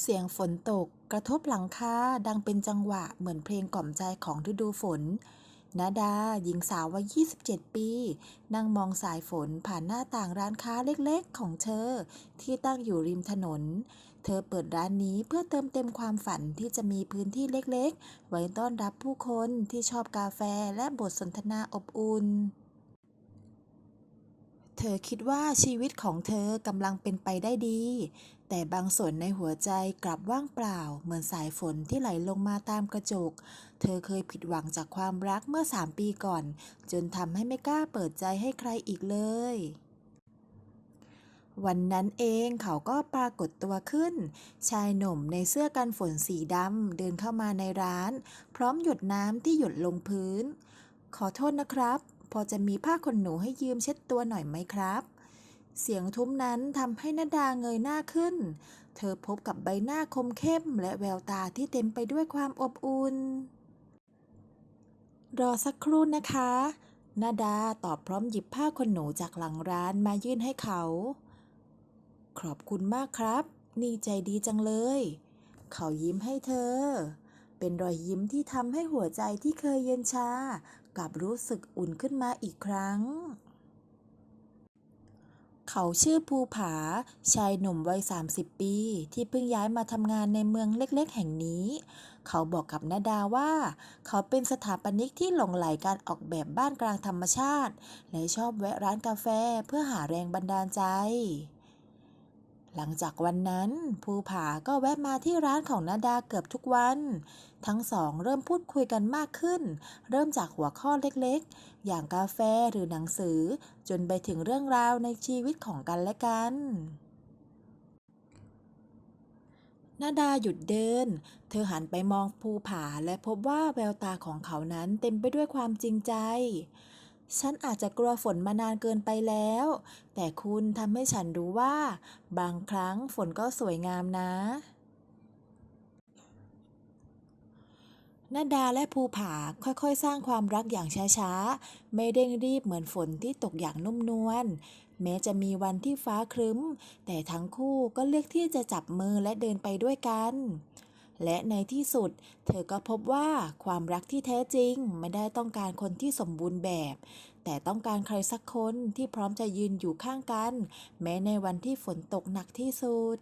เสียงฝนตกกระทบหลังคาดังเป็นจังหวะเหมือนเพลงกล่อมใจของฤดูฝนนาดา หญิงสาววัย 27 ปี นั่งมองสายฝนผ่านหน้าต่างร้านค้าเล็กๆ ของเธอ ที่ตั้งอยู่ริมถนน เธอเปิดร้านนี้เพื่อเติมเต็มความฝันที่จะมีพื้นที่เล็กๆ ไว้ต้อนรับผู้คนที่ชอบกาแฟและบทสนทนาอบอุ่น เธอคิดว่าชีวิตของเธอกำลังเป็นไปได้ดี แต่บางส่วนในหัวใจกลับว่างเปล่า เหมือนสายฝนที่ไหลลงมาตามกระจก เธอเคยผิดหวังจากความรักเมื่อสามปีก่อน จนทำให้ไม่กล้าเปิดใจให้ใครอีกเลยวันนั้นเองเขาก็ปรากฏตัวขึ้น ชายหนุ่มในเสื้อกันฝนสีดำเดินเข้ามาในร้าน พร้อมหยดน้ำที่หยดลงพื้น ขอโทษนะครับ พอจะมีผ้าขนหนูให้ยืมเช็ดตัวหน่อยไหมครับ เสียงทุ้มนั้นทำให้นาดาเงยหน้าขึ้น เธอพบกับใบหน้าคมเข้ม และแววตาที่เต็มไปด้วยความอบอุ่น รอสักครู่นะคะนาดาตอบพร้อมหยิบผ้าขนหนูจากหลังร้านมายื่นให้เขา ขอบคุณมากครับ นี่ใจดีจังเลย เขายิ้มให้เธอ เป็นรอยยิ้มที่ทำให้หัวใจที่เคยเย็นชา กลับรู้สึกอุ่นขึ้นมาอีกครั้ง เขาชื่อภูผา ชายหนุ่มวัย 30 ปี ที่เพิ่งย้ายมาทำงานในเมืองเล็กๆ แห่งนี้ เขาบอกกับนาดาว่า เขาเป็นสถาปนิกที่หลงใหลการออกแบบบ้านกลางธรรมชาติ และชอบแวะร้านกาแฟเพื่อหาแรงบันดาลใจ หลังจากวันนั้นภูผาก็แวะมาที่ร้านของนาดาเกือบทุกวัน ทั้งสองเริ่มพูดคุยกันมากขึ้น เริ่มจากหัวข้อเล็กๆ อย่างกาแฟหรือหนังสือ จนไปถึงเรื่องราวในชีวิตของกันและกันนาดาหยุดเดิน เธอหันไปมองภูผาและพบว่าแววตาของเขานั้นเต็มไปด้วยความจริงใจ ฉันอาจจะกลัวฝนมานานเกินไปแล้ว แต่คุณทำให้ฉันรู้ว่า บางครั้งฝนก็สวยงามนะนาดาและภูผาค่อยๆ สร้างความรักอย่างช้าๆ ไม่เร่งรีบเหมือนฝนที่ตกอย่างนุ่มนวล แม้จะมีวันที่ฟ้าครึ้ม แต่ทั้งคู่ก็เลือกที่จะจับมือและเดินไปด้วยกัน และในที่สุด เธอก็พบว่าความรักที่แท้จริงไม่ได้ต้องการคนที่สมบูรณ์แบบ แต่ต้องการใครสักคนที่พร้อมจะยืนอยู่ข้างกัน แม้ในวันที่ฝนตกหนักที่สุด